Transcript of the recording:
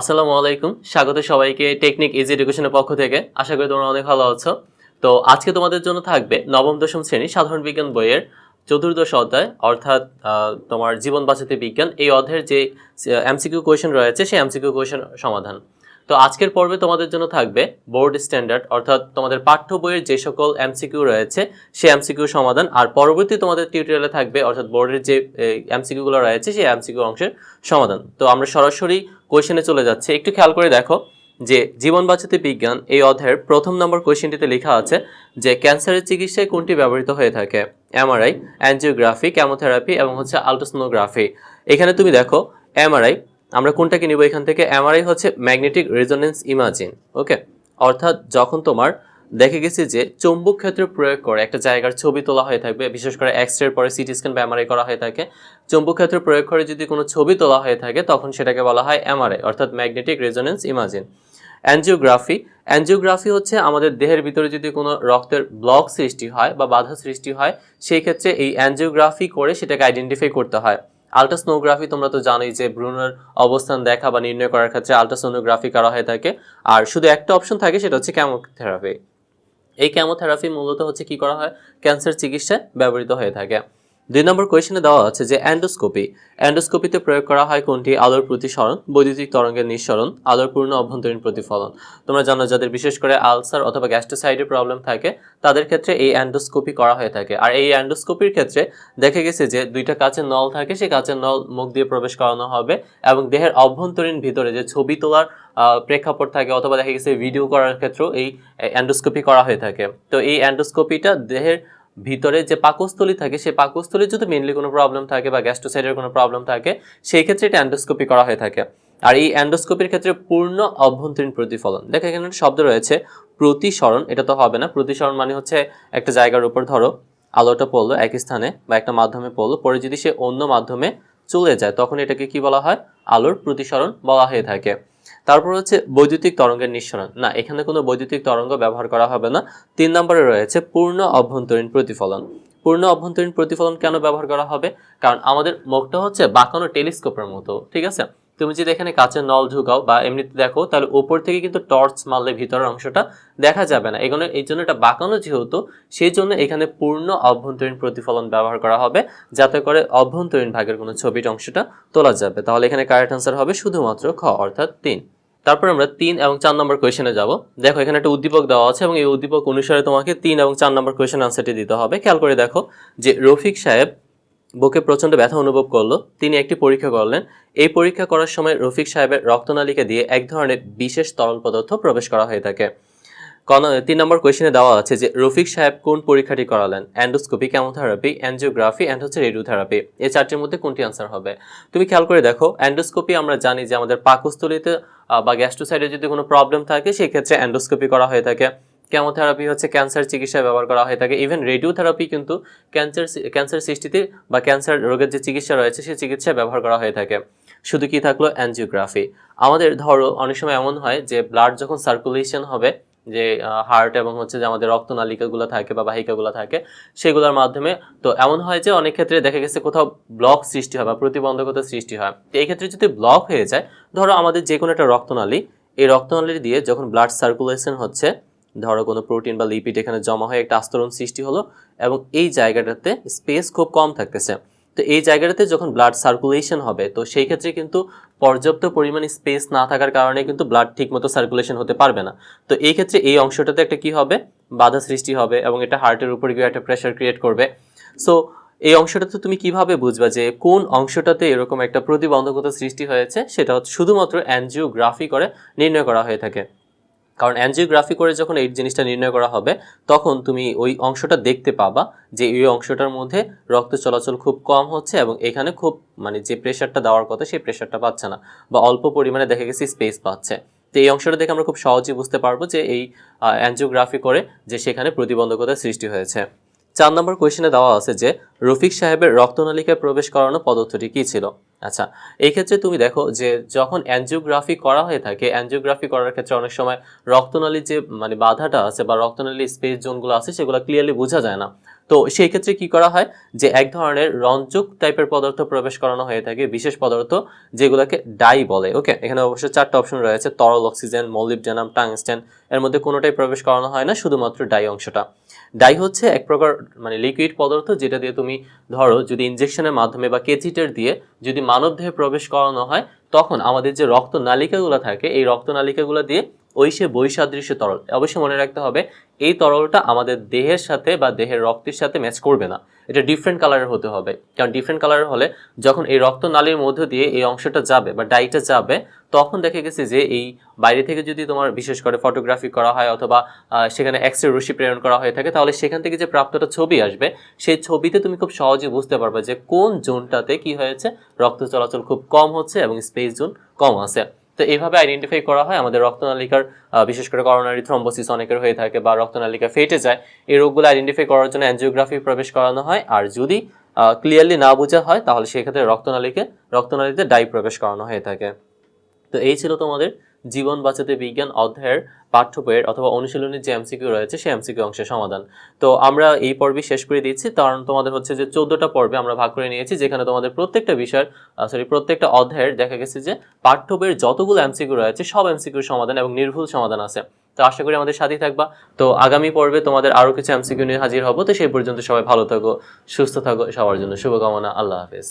আসসালামু আলাইকুম। স্বাগত সবাইকে টেকনিক ইজি এডুকেশনের পক্ষ থেকে। আশা করি তোমরা অনেক ভালো আছো। তো আজকে তোমাদের জন্য থাকবে নবম, দশম শ্রেণি সাধারণ বিজ্ঞান বইয়ের চতুর্দশ অধ্যায়, অর্থাৎ তোমার জীবন বাঁচাতে বিজ্ঞান। এই অধ্যায়ের যে এমসিকিউ কোয়েশন রয়েছে, সেই এমসিকিউ কোয়েশন সমাধান। তো আজকের পর্বে তোমাদের জন্য থাকবে বোর্ড স্ট্যান্ডার্ড, অর্থাৎ তোমাদের পাঠ্য বইয়ের যে সকল এমসিকিউ রয়েছে, সেই এমসিকিউ সমাধান। আর পরবর্তী তোমাদের টিউটোরিয়ালে থাকবে, অর্থাৎ বোর্ডের যে এমসিকিউগুলো রয়েছে, সেই এমসিকিউ অংশের সমাধান। তো আমরা সরাসরি কোয়েশনে চলে যাচ্ছে। একটু খেয়াল করে দেখো যে জীবন বাঁচাতে বিজ্ঞান এই অধ্যায়ের প্রথম নম্বর কোয়েশ্চেনটিতে লেখা আছে যে ক্যান্সারের চিকিৎসায় কোনটি ব্যবহৃত হয়ে থাকে। এমআরআই অ্যানজিওগ্রাফি ক্যামোথেরাপি এবং হচ্ছে আলট্রাসোনোগ্রাফি এখানে তুমি দেখো এমআরআই, আমরা কোনটাকে নিব এখান থেকে? এমআরআই হচ্ছে ম্যাগনেটিক রেজোনেন্স ইমাজিন ওকে অর্থাৎ যখন তোমার দেখে গেছি যে চৌম্বক ক্ষেত্র প্রয়োগ করে একটা জায়গার ছবি তোলা হয়ে থাকবে, বিশেষ করে এক্স রের পরে সিটি স্ক্যান বা এমআরআই করা হয়ে থাকে। চৌম্বক ক্ষেত্র প্রয়োগ করে যদি কোনো ছবি তোলা হয়ে থাকে, তখন সেটাকে বলা হয় এমআরআই অর্থাৎ magnetic resonance imaging angiography angiography হচ্ছে আমাদের দেহের ভিতরে যদি কোনো রক্তের ব্লক সৃষ্টি হয় বা বাধা সৃষ্টি হয়, সেই ক্ষেত্রে এই অ্যানজিওগ্রাফি করে সেটাকে আইডেন্টিফাই করতে হয়। আলট্রাসোনোগ্রাফি তোমরা তো জানোই যে ভ্রূণের অবস্থান দেখা বা নির্ণয় করার ক্ষেত্রে আলট্রাসোনোগ্রাফি করা হয়ে থাকে। আর শুধু একটা অপশন থাকে, সেটা হচ্ছে কেমোথেরাপি এই ক্যামোথেরাপি মূলত হচ্ছে কি করা হয়? ক্যান্সার চিকিৎসায় ব্যবহৃত হয়ে থাকে। দুই নম্বর কোয়েশনে দেওয়া আছে যে অ্যান্ডোস্কোপি। অ্যান্ডোস্কোপিতে প্রয়োগ করা হয় কোনটি? আলোর প্রতিসরণ, বৈদ্যুতিক তরঙ্গের নিঃসরণ, আলোর পূর্ণ অভ্যন্তরীণ প্রতিফলন। তোমরা জানো যাদের বিশেষ করে আলসার অথবা গ্যাস্ট্রোসাইডের প্রবলেম থাকে, তাদের ক্ষেত্রে এই অ্যান্ডোস্কোপি করা হয়ে থাকে। আর এই অ্যান্ডোস্কোপির ক্ষেত্রে দেখা গেছে যে দুইটা কাচের নল থাকে, সেই কাচের নল মুখ দিয়ে প্রবেশ করানো হবে এবং দেহের অভ্যন্তরীণ ভিতরে যে ছবি তোলার প্রেক্ষাপট থাকে অথবা দেখা গেছে ভিডিও করার ক্ষেত্রেও এই অ্যান্ডোস্কোপি করা হয়ে থাকে। তো এই অ্যান্ডোস্কোপিটা দেহের ভিতরে যে পাকস্থলী থাকে, সেই পাকস্থলীর যদি মেনলি কোনো প্রবলেম থাকে বা গ্যাস্ট্রোসাইডের কোনো প্রবলেম থাকে, সেই ক্ষেত্রে এটা অ্যান্ডোস্কোপি করা হয়ে থাকে। আর এই অ্যান্ডোস্কোপির ক্ষেত্রে পূর্ণ অভ্যন্তরীণ প্রতিফলন। দেখো এখানে শব্দ রয়েছে, প্রতিসরণ। এটা তো হবে না। প্রতিসরণ মানে হচ্ছে একটা জায়গার উপর, ধরো, আলোটা পড়ল এক স্থানে বা একটা মাধ্যমে পড়ল, পরে যদি সে অন্য মাধ্যমে চলে যায়, তখন এটাকে কি বলা হয়? আলোর প্রতিসরণ বলা হয়ে থাকে। তারপর হচ্ছে বৈদ্যুতিক তরঙ্গের নিঃসরণ। না, এখানে কোনো বৈদ্যুতিক তরঙ্গ ব্যবহার করা হবে না। তিন নম্বরে রয়েছে পূর্ণ অভ্যন্তরীণ প্রতিফলন। পূর্ণ অভ্যন্তরীণ প্রতিফলন কেন ব্যবহার করা হবে? কারণ আমাদের মুখটা হচ্ছে বাঁকানো টেলিস্কোপের মতো, ঠিক আছে? তুমি যদি এখানে কাচের নল ঢুকাও বা এমনিতে দেখো, তাহলে উপর থেকে কিন্তু টর্চ মারলে ভিতরের অংশটা দেখা যাবে না। এগুলো এই জন্য এটা বাঁকানো যেহেতু, সেই জন্য এখানে পূর্ণ অভ্যন্তরীণ প্রতিফলন ব্যবহার করা হবে, যাতে করে অভ্যন্তরীণ ভাগের কোনো ছবির অংশটা তোলা যাবে। তাহলে এখানে কারেক্ট আনসার হবে শুধুমাত্র খ, অর্থাৎ তিন। তারপর আমরা তিন এবং চার নম্বর কোয়েশনে যাব। দেখো, এখানে একটা উদ্দীপক দেওয়া আছে এবং এই উদ্দীপক অনুসারে তোমাকে তিন এবং চার নম্বর কোয়েশন আনসারটি দিতে হবে। খেয়াল করে দেখো যে রফিক সাহেব বুকে প্রচণ্ড ব্যথা অনুভব করল। তিনি একটি পরীক্ষা করলেন। এই পরীক্ষা করার সময় রফিক সাহেবের রক্তনালীকে দিয়ে এক ধরনের বিশেষ তরল পদার্থ প্রবেশ করা হয়ে থাকে। তিন নম্বর কোয়েশনে দেওয়া আছে যে, রফিক সাহেব কোন পরীক্ষাটি করালেন? অ্যান্ডোস্কোপি কেমোথেরাপি অ্যানজিওগ্রাফি অ্যান্ড হচ্ছে রেডিওথেরাপি এই চারটির মধ্যে কোনটি আনসার হবে? তুমি খেয়াল করে দেখো অ্যান্ডোস্কোপি আমরা জানি যে আমাদের পাকস্থলীতে বা গ্যাস্ট্রোসাইডে যদি কোনো প্রবলেম থাকে সেই ক্ষেত্রে অ্যান্ডোস্কোপি করা হয়ে থাকে। কেমোথেরাপি হচ্ছে ক্যান্সার চিকিৎসায় ব্যবহার করা হয়ে থাকে। ইভেন রেডিওথেরাপি কিন্তু ক্যান্সার ক্যান্সার সৃষ্টিতে বা ক্যান্সার রোগের যে চিকিৎসা রয়েছে সেই চিকিৎসায় ব্যবহার করা হয়ে থাকে। শুধু কি থাকল? অ্যানজিওগ্রাফি আমাদের ধরো, অনেক সময় এমন হয় যে ব্লাড যখন সার্কুলেশন হবে যে হার্ট এবং হচ্ছে যে আমাদের রক্তনালিকাগুলো থাকে বা বাহিকাগুলো থাকে, সেগুলোর মাধ্যমে, তো এমন হয় যে অনেক ক্ষেত্রে দেখা গেছে কোথাও ব্লক সৃষ্টি হয় বা প্রতিবন্ধকতা সৃষ্টি হয়। তো এই ক্ষেত্রে যদি ব্লক হয়ে যায়, ধরো আমাদের যে কোনো একটা রক্তনালী, এই রক্তনালী দিয়ে যখন ব্লাড সার্কুলেশন হচ্ছে, ধরো কোনো প্রোটিন বা লিপিড এখানে জমা হয়ে একটা আস্তরণ সৃষ্টি হলো এবং এই জায়গাটাতে স্পেস খুব কম থাকতেছে। তো এই জায়গাটাতে যখন ব্লাড সার্কুলেশন হবে, তো সেই ক্ষেত্রে কিন্তু পর্যাপ্ত পরিমাণে স্পেস না থাকার কারণে কিন্তু ব্লাড ঠিকমতো সার্কুলেশন হতে পারবে না। তো এই ক্ষেত্রে এই অংশটাতে একটা কি হবে? বাধা সৃষ্টি হবে এবং এটা হার্টের উপর গিয়ে একটা প্রেশার ক্রিয়েট করবে। সো এই অংশটাতে তুমি কীভাবে বুঝবা যে কোন অংশটাতে এরকম একটা প্রতিবন্ধকতা সৃষ্টি হয়েছে? সেটা শুধুমাত্র অ্যানজিওগ্রাফি করে নির্ণয় করা হয়ে থাকে। কারণ অ্যানজিওগ্রাফি করে যখন এই জিনিসটা নির্ণয় করা হবে, তখন তুমি ওই অংশটা দেখতে পাবা যে এই অংশটার মধ্যে রক্ত চলাচল খুব কম হচ্ছে এবং এখানে খুব মানে যে প্রেশারটা দেওয়ার কথা সেই প্রেশারটা পাচ্ছে না বা অল্প পরিমাণে দেখা গেছে স্পেস পাচ্ছে। তো এই অংশটা দেখে আমরা খুব সহজেই বুঝতে পারব যে এই অ্যানজিওগ্রাফি করে যে সেখানে প্রতিবন্ধকতা সৃষ্টি হয়েছে। চার নম্বর কোয়েশনে দেওয়া আছে যে, রফিক সাহেবের রক্তনালিকায় প্রবেশ করানো পদ্ধতিটি কী ছিল? আচ্ছা এই ক্ষেত্রে তুমি দেখো যে, যখন অ্যানজিওগ্রাফি করা হয়ে থাকে অ্যানজিওগ্রাফি করার ক্ষেত্রে অনেক সময় রক্তনালীর যে মানে বাধাটা আছে বা রক্তনালীর স্পেস জোনগুলো আছে, সেগুলো ক্লিয়ারলি বোঝা যায় না। তো সেই ক্ষেত্রে কি করা হয় যে, এক ধরনের রঞ্জক টাইপের পদার্থ প্রবেশ করানো হয়ে থাকে, বিশেষ পদার্থ যেগুলোকে ডাই বলে ওকে এখানে অবশ্যই চারটা অপশন রয়েছে, তরল অক্সিজেন মলিবডেনাম টাংস্টেন এর মধ্যে কোনোটাই প্রবেশ করানো হয় না, শুধুমাত্র ডাই অংশটা। ডাই হচ্ছে এক প্রকার মানে লিকুইড পদার্থ যেটা দিয়ে তুমি ধরো যদি ইঞ্জেকশনের মাধ্যমে বা কেচিটের দিয়ে যদি মানবদেহে প্রবেশ করানো হয়, তখন আমাদের যে রক্ত নালিকাগুলো থাকে, এই রক্ত নালিকাগুলো দিয়ে ওই সে বৈসাদৃশ্য তরল। অবশ্যই মনে রাখতে হবে, এই তরলটা আমাদের দেহের সাথে বা দেহের রক্তের সাথে ম্যাচ করবে না। এটা ডিফারেন্ট কালারের হতে হবে। কারণ ডিফারেন্ট কালারের হলে যখন এই রক্ত নালীর মধ্য দিয়ে এই অংশটা যাবে বা ডাইটা যাবে, তখন দেখা গেছে যে এই বাইরে থেকে যদি তোমার বিশেষ করে ফটোগ্রাফি করা হয় অথবা সেখানে এক্স রে রশ্মি প্রেরণ করা হয়ে থাকে, তাহলে সেখান থেকে যে প্রাপ্তটা ছবি আসবে, সেই ছবিতে তুমি খুব সহজে বুঝতে পারবে যে কোন জোনটাতে কি হয়েছে, রক্ত চলাচল খুব কম হচ্ছে এবং স্পেস জোন কম আছে। তো এইভাবে আইডেন্টিফাই করা হয়, আমাদের রক্তনালিকার বিশেষ করে করোনারি থ্রম্বোসিস অনেকের হয়ে থাকে বা রক্তনালিকা ফেটে যায়। এই রোগগুলো আইডেন্টিফাই করার জন্য অ্যানজিওগ্রাফি প্রবেশ করানো হয় আর যদি ক্লিয়ারলি না বোঝা হয়, তাহলে সেক্ষেত্রে রক্তনালীকে, রক্তনালীতে ডাই প্রবেশ করানো হয়ে থাকে। তো এই ছিল তোমাদের জীবন বাঁচাতে বিজ্ঞান অধ্যায়ের পাঠ্য বইয়ের অথবা অনুশীলনের যে এমসিকিউ রয়েছে সেই এমসিকিউ অংশের সমাধান। তো আমরা এই পর্বে শেষ করে দিচ্ছি, কারণ তোমাদের হচ্ছে যে চোদ্দটা পর্বে আমরা ভাগ করে নিয়েছি, যেখানে তোমাদের প্রত্যেকটা বিষয়ের সরি প্রত্যেকটা অধ্যায়ের দেখা গেছে যে পাঠ্য বইয়ের যতগুলো এমসিকিউ রয়েছে সব এমসিকিউর সমাধান এবং নির্ভুল সমাধান আছে। তো আশা করি আমাদের সাথেই থাকবা। তো আগামী পর্বে তোমাদের আরও কিছু এমসিকিউ নিয়ে হাজির হব। তো সেই পর্যন্ত সবাই ভালো থাকো, সুস্থ থাকো, সবার জন্য শুভকামনা। আল্লাহ হাফেজ।